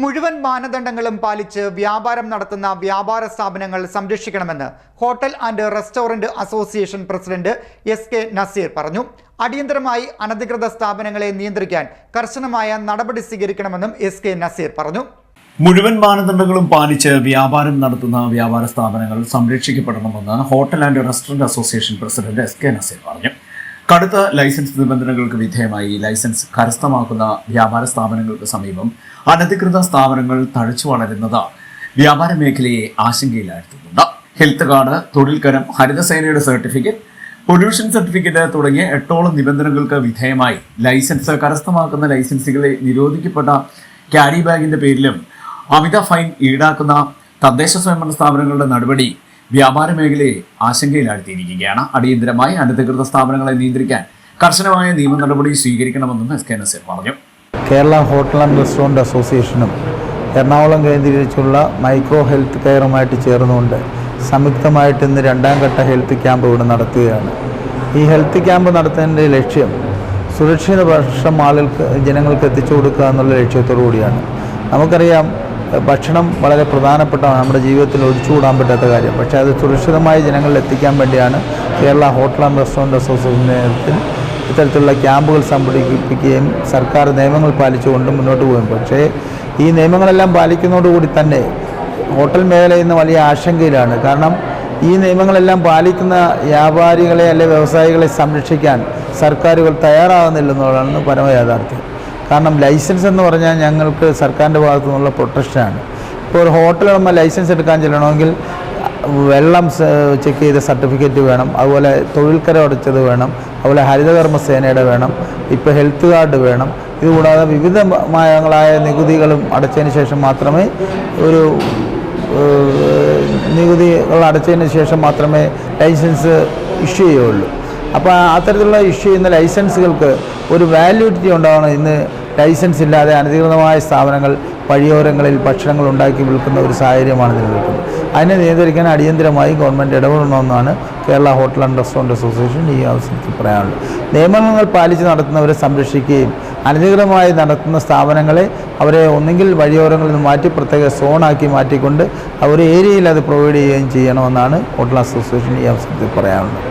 മുഴുവൻ മാനദണ്ഡങ്ങളും പാലിച്ച് വ്യാപാരം നടത്തുന്ന വ്യാപാര സ്ഥാപനങ്ങൾ സംരക്ഷിക്കണമെന്ന് hotel and restaurant association president S K Naseer പറഞ്ഞു. അടിയന്തരമായി അനധികൃത സ്ഥാപനങ്ങളെ നിയന്ത്രിക്കാൻ കർശനമായ നടപടി സ്വീകരിക്കണമെന്നും എസ് കെ നസീർ പറഞ്ഞു. മുഴുവൻ മാനദണ്ഡങ്ങളും പാലിച്ച് വ്യാപാരം നടത്തുന്ന വ്യാപാര സ്ഥാപനങ്ങൾ സംരക്ഷിക്കപ്പെടണമെന്ന് hotel and restaurant association president S K Naseer പറഞ്ഞു. കടുത്ത ലൈസൻസ് നിബന്ധനകൾക്ക് വിധേയമായി ലൈസൻസ് കരസ്ഥമാക്കുന്ന വ്യാപാര സ്ഥാപനങ്ങൾക്ക് സമീപം അനധികൃത സ്ഥാപനങ്ങൾ തഴച്ചു വളരുന്നത് വ്യാപാര മേഖലയെ ആശങ്കയിലാഴ്ത്തുന്നുണ്ട്. ഹെൽത്ത് കാർഡ് തൊഴിൽക്കരം ഹരിതസേനയുടെ സർട്ടിഫിക്കറ്റ് പൊല്യൂഷൻ സർട്ടിഫിക്കറ്റ് തുടങ്ങിയ എട്ടോളം നിബന്ധനകൾക്ക് വിധേയമായി ലൈസൻസ് കരസ്ഥമാക്കുന്ന ലൈസൻസുകളെ നിരോധിക്കപ്പെട്ട ക്യാരി ബാഗിന്റെ പേരിലും അമിത ഫൈൻ ഈടാക്കുന്ന തദ്ദേശ സ്വയംഭരണ സ്ഥാപനങ്ങളുടെ നടപടി വ്യാപാര മേഖലയെ ആശങ്കയിലാഴ്ത്തിയിരിക്കുകയാണ്. അടിയന്തരമായി അനധികൃത സ്ഥാപനങ്ങളെ നിയന്ത്രിക്കാൻ കർശനമായ നിയമ നടപടി സ്വീകരിക്കണമെന്നും എസ് കെ നസീർ പറഞ്ഞു. കേരള ഹോട്ടൽ ആൻഡ് റെസ്റ്റോറന്റ് അസോസിയേഷനും എറണാകുളം കേന്ദ്രീകരിച്ചുള്ള മൈക്രോ ഹെൽത്ത് കെയറുമായിട്ട് ചേർന്നുകൊണ്ട് സംയുക്തമായിട്ട് ഇന്ന് രണ്ടാം ഘട്ട ഹെൽത്ത് ക്യാമ്പ് ഇവിടെ നടത്തുകയാണ്. ഈ ഹെൽത്ത് ക്യാമ്പ് നടത്തുന്നതിന്റെ ലക്ഷ്യം സുരക്ഷിത ഭക്ഷണം ആളുകൾക്ക് ജനങ്ങൾക്ക് എത്തിച്ചു കൊടുക്കുക എന്നുള്ള ലക്ഷ്യത്തോടു കൂടിയാണ് നമുക്കറിയാം ഭക്ഷണം വളരെ പ്രധാനപ്പെട്ടതാണ്. നമ്മുടെ ജീവിതത്തിൽ ഒഴിച്ചുകൂടാൻ പറ്റാത്ത കാര്യം. പക്ഷേ അത് സുരക്ഷിതമായി ജനങ്ങളിൽ എത്തിക്കാൻ വേണ്ടിയാണ് കേരള ഹോട്ടൽ ആൻഡ് റെസ്റ്റോറന്റ് അസോസിയേഷനത്തിൽ ഇത്തരത്തിലുള്ള ക്യാമ്പുകൾ സംഘടിപ്പിക്കുകയും സർക്കാർ നിയമങ്ങൾ പാലിച്ചുകൊണ്ട് മുന്നോട്ട് പോകും. പക്ഷേ ഈ നിയമങ്ങളെല്ലാം പാലിക്കുന്നതോടുകൂടി തന്നെ ഹോട്ടൽ മേഖല ഇന്ന് വലിയ ആശങ്കയിലാണ്. കാരണം ഈ നിയമങ്ങളെല്ലാം പാലിക്കുന്ന വ്യാപാരികളെ അല്ലെ വ്യവസായികളെ സംരക്ഷിക്കാൻ സർക്കാരുകൾ തയ്യാറാകുന്നില്ലെന്നുള്ളതാണ് പരമ യാഥാർത്ഥ്യം. കാരണം ലൈസൻസ് എന്ന് പറഞ്ഞാൽ ഞങ്ങൾക്ക് സർക്കാരിന്റെ ഭാഗത്തു നിന്നുള്ള പ്രൊട്ടക്ഷനാണ്. ഇപ്പോൾ ഒരു ഹോട്ടൽ നമ്മൾ ലൈസൻസ് എടുക്കാൻ ചെല്ലണമെങ്കിൽ വെള്ളം ചെക്ക് ചെയ്ത സർട്ടിഫിക്കറ്റ് വേണം അതുപോലെ തൊഴിൽക്കര അടച്ചത് വേണം അതുപോലെ ഹരിതകർമ്മ സേനയുടെ വേണം ഇപ്പോൾ ഹെൽത്ത് കാർഡ് വേണം. ഇതുകൂടാതെ വിവിധമായങ്ങളായ നികുതികളും അടച്ചതിന് ശേഷം മാത്രമേ ഒരു നികുതികൾ അടച്ചതിന് ശേഷം മാത്രമേ ലൈസൻസ് ഇഷ്യൂ ചെയ്യുള്ളൂ അപ്പോൾ അത്തരത്തിലുള്ള ഇഷ്യൂ ചെയ്യുന്ന ലൈസൻസുകൾക്ക് ഒരു വാല്യൂഡിറ്റി ഉണ്ടാവണം ഇന്ന് ലൈസൻസ് ഇല്ലാതെ അനധികൃതമായ സ്ഥാപനങ്ങൾ വഴിയോരങ്ങളിൽ ഭക്ഷണങ്ങൾ ഉണ്ടാക്കി വിൽക്കുന്ന ഒരു സാഹചര്യമാണ് നിലനിൽക്കുന്നത്. അതിനെ നിയന്ത്രിക്കാൻ അടിയന്തരമായി government ഇടപെടണമെന്നാണ് Kerala hotel and restaurant association ഈ അവസരത്തിൽ പറയാനുള്ളത്. നിയമങ്ങൾ പാലിച്ച് നടത്തുന്നവരെ സംരക്ഷിക്കുകയും അനധികൃതമായി നടത്തുന്ന സ്ഥാപനങ്ങളെ അവരെ ഒന്നുകിൽ വഴിയോരങ്ങളിൽ നിന്ന് മാറ്റി പ്രത്യേക സോണാക്കി മാറ്റിക്കൊണ്ട് അവർ ഏരിയയിൽ അത് പ്രൊവൈഡ് ചെയ്യുകയും ചെയ്യണമെന്നാണ് ഹോട്ടൽ അസോസിയേഷൻ ഈ അവസരത്തിൽ പറയാനുള്ളത്.